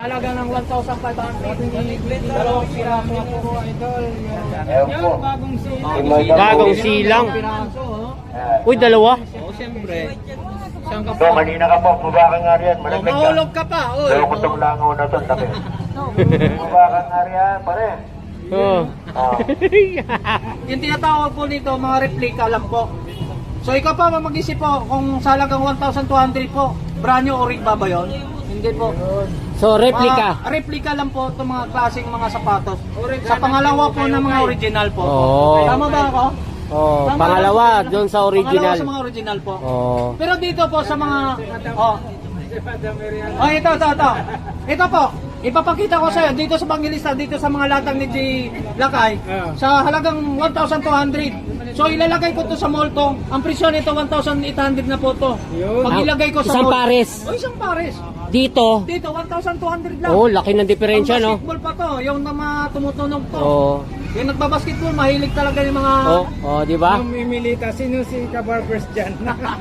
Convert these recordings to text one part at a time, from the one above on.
Halaga ng 1,500. Dalawang piraso po, idol. Po. bagong silang. Yung Bagong silang. Uy, dalawa. Oo, siyempre. Saan ka pa? kanina ka po, baba ka nga riyan, malaglag ka. mahulog ka pa, kung itong langaw na ito, tabi. Baba ka nga riyan, pare. Oh. Oh. Yung tinatawag po nito, mga replica lang po. So ikaw pa mag-isip po kung sa halagang 1,200 po, brand new o rig ba ba yun? Hindi po. So, replica. Mga replica lang po itong mga klaseng mga sapatos. Sa pangalawa po ng mga original po. Oo. Tama ba ako? Oh, Tama pangalawa, doon sa Pangalawa original. sa mga original po. Oh. Pero dito po sa mga oh. Oh, ito, ito, ito. Ito po. Ipapakita ko sa iyo dito sa Bangilista, dito sa mga latang ni G. Lakay, sa halagang 1,200. So ilalagay ko to sa molto. Ang presyo nito 1,800 na po to. Pag Ah, ilagay ko sa isang mall- pares. Oh, isang pares. Dito. Dito 1,200 lang. Oh, laki ng diferensya, Ang no? basketball pa to, yung na mga tumutunog to. Oh. Yung nagbabasketball, mahilig talaga yung mga Oh, oh, di ba? Mimilita, sino si Kabarbers dyan?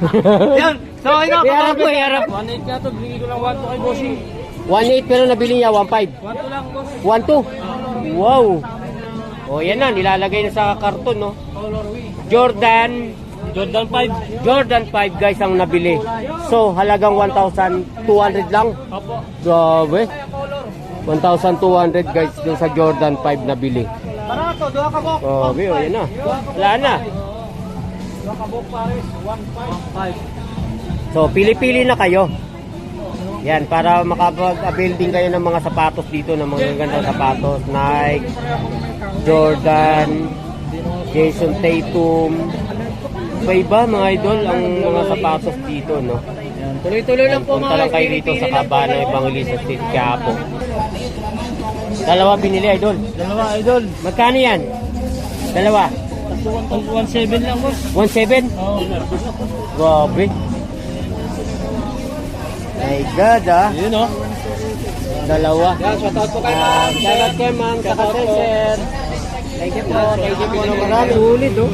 Yan. So, ino, Iharap mo, iharap. 1.8 ka to, bigay ko lang 1 to kay Bossing. 1.8 pero nabili niya 1.5. 1 to lang, boss. 1.2. Wow. Oh, yan na, nilalagay na sa karton, no? Colorway. Jordan Jordan 5. Jordan 5 guys ang nabili. So, halagang 1,200 lang. Opo. Grabe. Color. 1,200 guys dun sa Jordan 5 nabili. Barato, duha ka bok. Oh, yan na. Wala na. Duha ka bok pares, 1.5. So, pili-pili na kayo. Yan, para makapag-avail din kayo ng mga sapatos dito, ng mga gandang sapatos. Nike, Jordan, Jason Tatum. Iba-iba mga idol ang mga sapatos dito, no? Tuloy-tuloy lang po Punta mga lang kayo dito sa Cabana Evangelista Street, Quiapo. Dalawa binili, idol. Dalawa, idol. Magkano yan? Dalawa. 1.7 lang, boss. 1.7? Oo. Grabe. My God, ah. Yun, oh. Dalawa. Yan, shoutout po kay ma'am. Shoutout kay ma'am, saka kay sir. Thank you po, thank you po ng marami. Sulit, oh.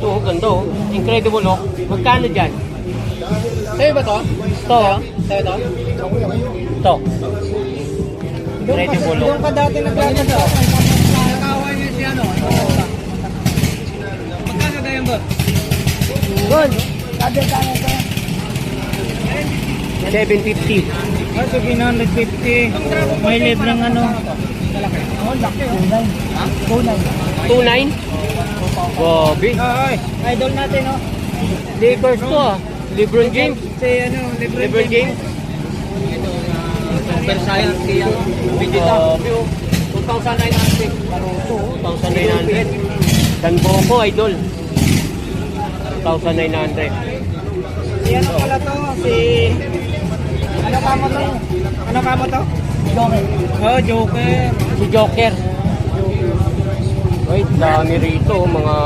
Ito, oh, ganda oh. Incredible oh. Magkano dyan? Sa'yo ba to? Ito oh. Sa'yo to? Ito. Incredible oh. Yung pa dati nagkano to? Nakaway niya si ano? Magkano na ba? Good. Kada ka ito. 750. Ah, so 950. May ano. Ha? 29. 29? Bobby. Ay, idol natin, oh. no? Lakers to, ah. LeBron James. Si, ano, LeBron, LeBron James. Ito, ah, uh, Versailles, si, ano, Vegeta. Bobby, oh. 2,900. Naruto, 2,900. Dan Boko, idol. 2,900. Si, ano pala to? Si... Ano kamo to? Ano kamo to? Joker. Oh, Joker. Si Joker. Wait, dami rito mga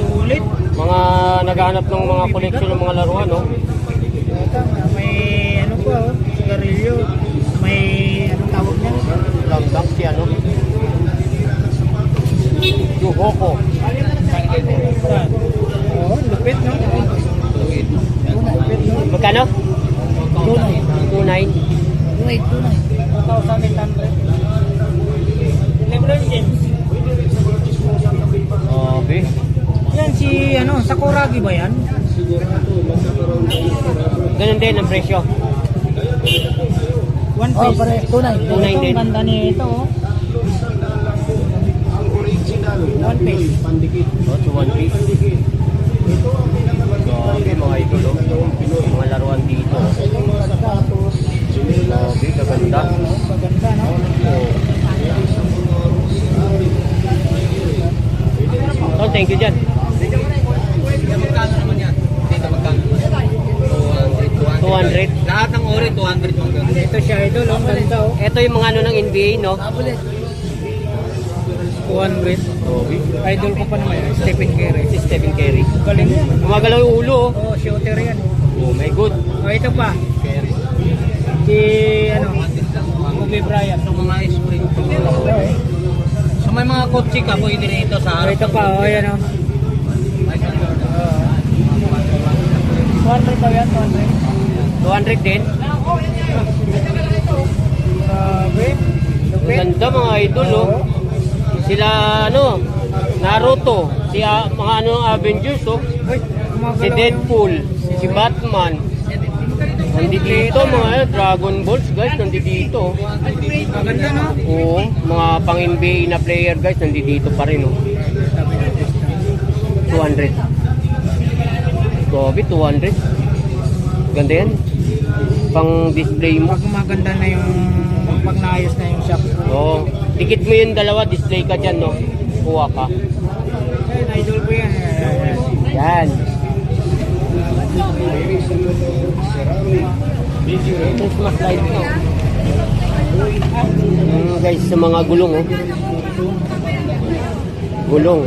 Sulit. mga naghahanap ng mga collection ng mga laruan no. May ano po, oh, sigarilyo. May ano tawag niya? Langdang si ano. Yuhoko. Oh, lupit no? Magkano? Tunay. 29. Tunay, tunay. 2,800. Lebron James. Grabe. Yan si ano, Sakuragi ba yan? Ganun din ang presyo. One piece. Oh, pare, tunay. Tunay din. Ganda nito, oh. One piece. Oh, to one piece. Grabe mga idol oh. Mga laruan dito. Grabe, kaganda. Maganda, no? Oh, thank you dyan. Magkano naman yan? Dito magkano? 200, 200. Lahat ng ori, 200 magkano. Ito siya, idol. Ang ganda, oh. Ito yung mga ano ng NBA, no? 200. Grabe. Idol ko pa naman yan, Stephen Curry. Si Stephen Curry. Galing yan. Gumagalaw yung ulo, oh. Oh, shooter yan. Oh my good. Oh, ito pa. Si, ano, Kobe Bryant. Sa mga spring. Sa may mga kotse ka, pwede rin ito sa harap. Ito pa, oh, yan, oh. 200 daw yan, 200. 200 din. Ganda mga idol, oh. Sila, ano, Naruto, si ah, mga ano, Avengers, oh. Si Deadpool, si Batman. Nandito mga eh, Dragon Balls, guys, nandito. Maganda no? Oo, mga pang-NBA na player, guys, nandito pa rin, oh. 200. Grabe, 200. Ganda yan. Pang display mo. Pag maganda na yung pag naayos na yung shop. Oo. Dikit mo yung dalawa, display ka dyan, no? Kuha ka. Ayun, idol ko yan. Yan. Christmas light, no? Mm, guys, sa mga gulong, oh. Gulong.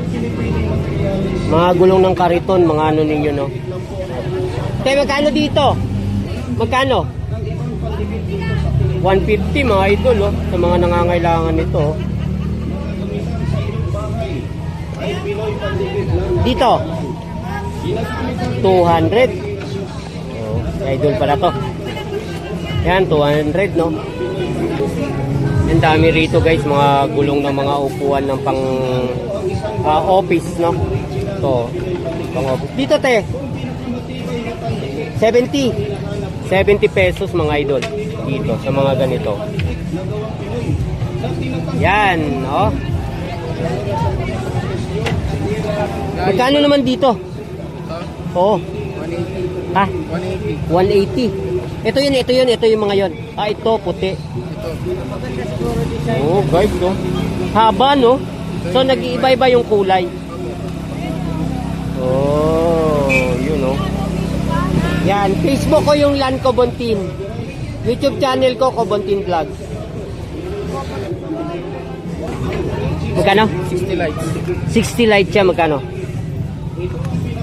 Mga gulong ng kariton, mga ano ninyo, no? Te, magkano dito? Magkano? 150 mga idol, oh, sa mga nangangailangan nito. oh. Dito. 200. Oh, idol pala to. Yan, 200, no? Ang dami rito, guys. Mga gulong ng mga upuan ng pang ah, office, no? To, pang office. Dito, te. 70. 70 pesos, mga idol. Dito, sa mga ganito. Yan, oh. Magkano naman dito? Oo. Ha? 180. 180. Ito yun, ito yun, ito yung mga yon. Ah, ito, puti. Oh, guys, no? Haba, no? So, nag-iiba-iba yung kulay. Oh, yun, no? Yan, Facebook ko yung Lan Cobontin. YouTube channel ko, Cobontin Vlog. Magkano? 60 lights. 60 light siya, magkano?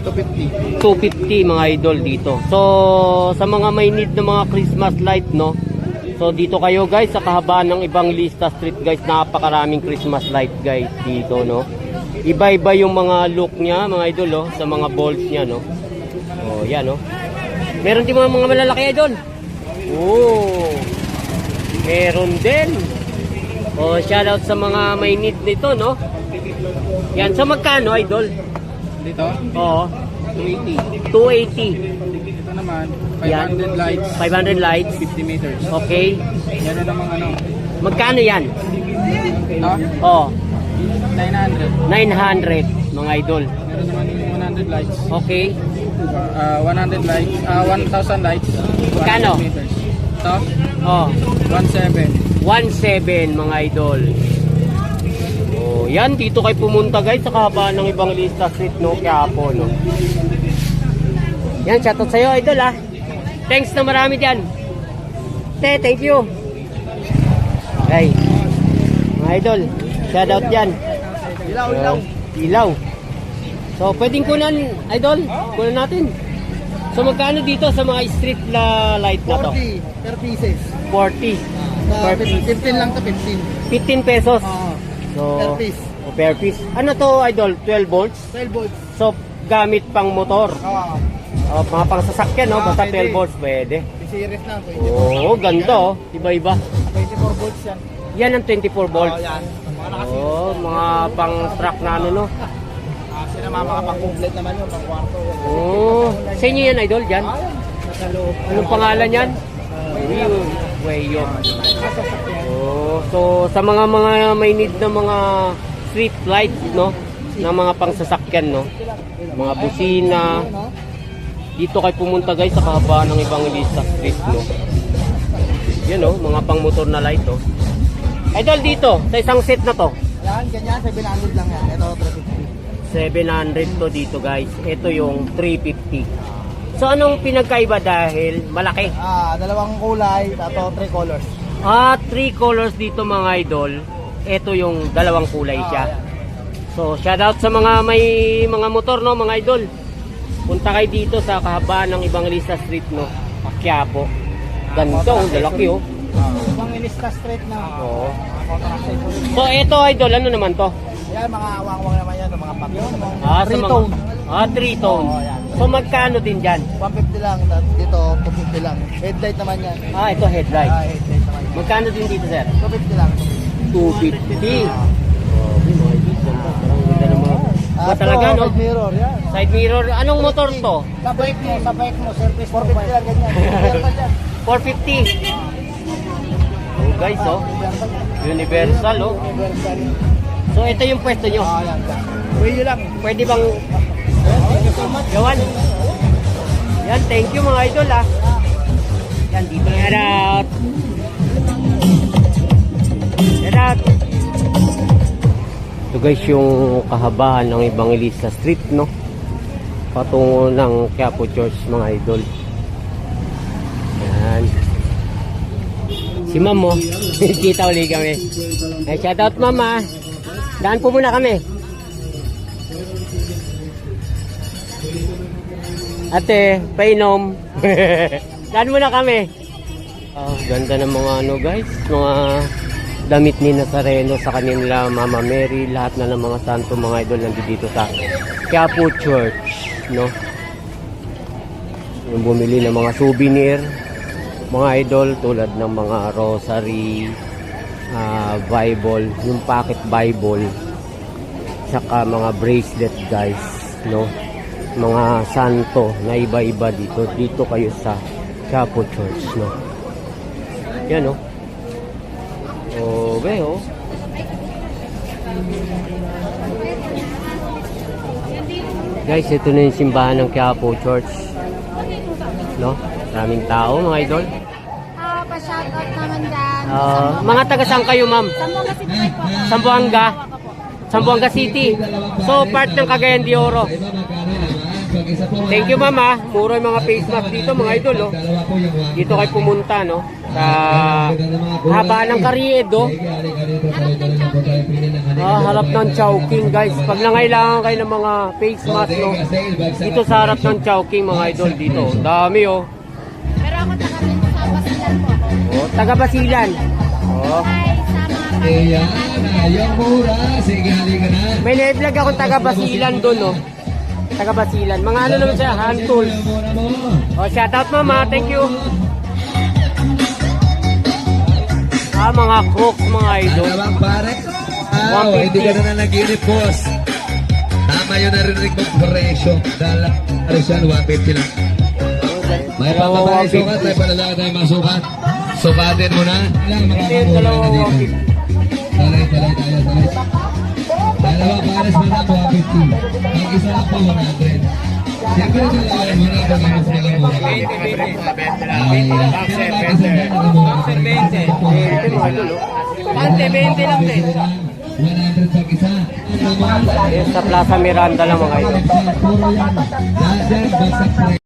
250. 250 mga idol dito. So, sa mga may need ng mga Christmas light, no? So, dito kayo guys, sa kahabaan ng ibang lista street guys, napakaraming Christmas light guys dito, no? Iba-iba yung mga look niya, mga idol, oh, sa mga bolts niya, no? Oh, yan, no? Meron din mga, mga malalaki idol. Oh, meron din. Oh, shoutout sa mga may need nito, no? Yan, so magkano, idol? Dito, Oo. 280. 280. Dito naman, Yan. 500 lights. 500 lights. 50 meters. Okay. Yan na namang ano. Magkano yan? Ito, Oh, 900. 900 mga idol. Meron naman yung 100 lights. Okay. Ah, 100 lights. Ah, 1,000 lights. 100 Magkano? Ito, Oh, 17. 17 mga idol. Oh, yan dito kayo pumunta guys sa kahabaan ng ibang lista street no Quiapo no. Yan shoutout sa iyo idol ah. Thanks na marami diyan. Te, thank you. Okay. Mga idol, shoutout diyan. Ilaw, ilaw. Ilaw. So, pwedeng kunan, idol, kunan natin. So, magkano dito sa mga street la light na to? 40 per pieces. 40. Sa Per piece. 15 lang to 15. 15 pesos. Oo. So, Per piece. o per piece. Ano to, idol? 12 volts? 12 volts. So, gamit pang motor. Oo. O, mga pang sasakyan, no? Ah, Basta pwede. 12 volts, pwede. Series na. 24 Oo, ganda, oh. Iba-iba. 24 volts yan. Yan ang 24 volts. Oo, yan. Mga. Oo, mga pang truck na ano, no? Ah, sila mga makapag-complete naman yun, pang kwarto. Oo. Sa inyo yan, idol, dyan? Ah. Anong pangalan yan? Wayo. So sa mga mga may need na mga street lights, no? Na mga pangsasakyan, no? Mga busina. Dito kayo pumunta guys sa kahabaan ng Evangelista Street, no? Yan, no? Mga pangmotor na light, no? Idol dito, sa isang set na to. Yan, ganyan, 700 lang yan. Ito, 350. 700 to dito guys. Ito yung 350. So anong pinagkaiba dahil malaki? Ah, dalawang kulay, ito, three colors. Ah, three colors dito mga idol. Ito yung dalawang kulay siya. So, shout out sa mga may mga motor no, mga idol. Punta kayo dito sa kahabaan ng Evangelista Street no, Quiapo. Ganda oh, lalaki oh. Ibang Ilista Street na. Oo. So, ito idol, ano naman to? Yan, mga awang-awang naman yan, mga pack. Ah, sa Three mga- tone. Ah, three tone. Oo, yan. So, magkano din dyan? 150 lang, dito 250 lang. Headlight naman yan. Ah, ito headlight. Ah, headlight naman yan. Magkano din dito, sir? 250 lang. 250. Oh, mga idol, ganda. Parang ganda ng mga... Ba talaga, no? mirror, yan. Side mirror. Anong motor to? Sa bike mo, sa bike mo, service 450 lang ganyan. Universal yan. 450. Oh, guys, oh. Universal, oh. So, ito yung pwesto nyo. Ah, yan. Pwede lang. Pwede bang gawan? Yan, thank you mga idol, ah. Yan, dito yan out. Yan out. Ito guys, yung kahabaan ng Evangelista Street, no? Patungo ng Quiapo Church, mga idol. Yan. Si ma'am mo, kita ulit kami. Ay, shout out mama. Daan po muna kami. Ate, painom. Daan muna kami. Oh, ganda ng mga ano guys, mga damit ni Nazareno sa kanila Mama Mary, lahat na ng mga santo mga idol nandito dito sa Quiapo Church, no? Yung bumili ng mga souvenir, mga idol tulad ng mga rosary, ah, Bible, yung pocket Bible, saka mga bracelet guys, no? Mga santo na iba-iba dito. Dito kayo sa Quiapo Church, no? Yan, no? Oh, be, oh. Guys, ito na yung simbahan ng Quiapo Church. No? Maraming tao, mga idol. Ah, pa-shoutout naman dyan. Ah, mga taga saan kayo, ma'am? Sambuanga City po. Sambuanga. Sambuanga City. So, part ng Cagayan de Oro. Thank you, mama. Muro yung mga face mask dito, mga idol, oh. Dito kayo pumunta, no? Sa haba ng Carriedo. Ah, harap ng Chowking, guys. Pag nangailangan kayo ng mga face mask, no? Dito sa harap ng Chowking, mga idol, dito. Dami, oh. Pero ako taga Basilan po. Oh, taga Basilan. Oh. Ay, sa mga Ayan, yung mura. Sige, halika na. May na-vlog akong taga Basilan doon, no? Taga Basilan. Mga ano naman siya, hand tools. Oh, shout out mama, thank you. Ah, mga crooks, mga idol. Ano bang pare? 150. hindi ka na na naginip, boss. Tama yun narinig mo presyo. Dala, Rizal, 150 lang. May 150. sukat, may palalaki tayo masukat. Sukatin mo na. Lang, dalawa, na dito. 150. Talay, talay tayo, talay. Dalawa pares mo na, 150. Ang isa lang po, 100. Siyempre, dalawa mo na, kung mas nakamura. Ay, Boxer, 20. Ito mga idol, oh. Pante, 20 lang din. 100 pag isa. Sa Plaza Miranda lang mga. Lahat yan, bagsak.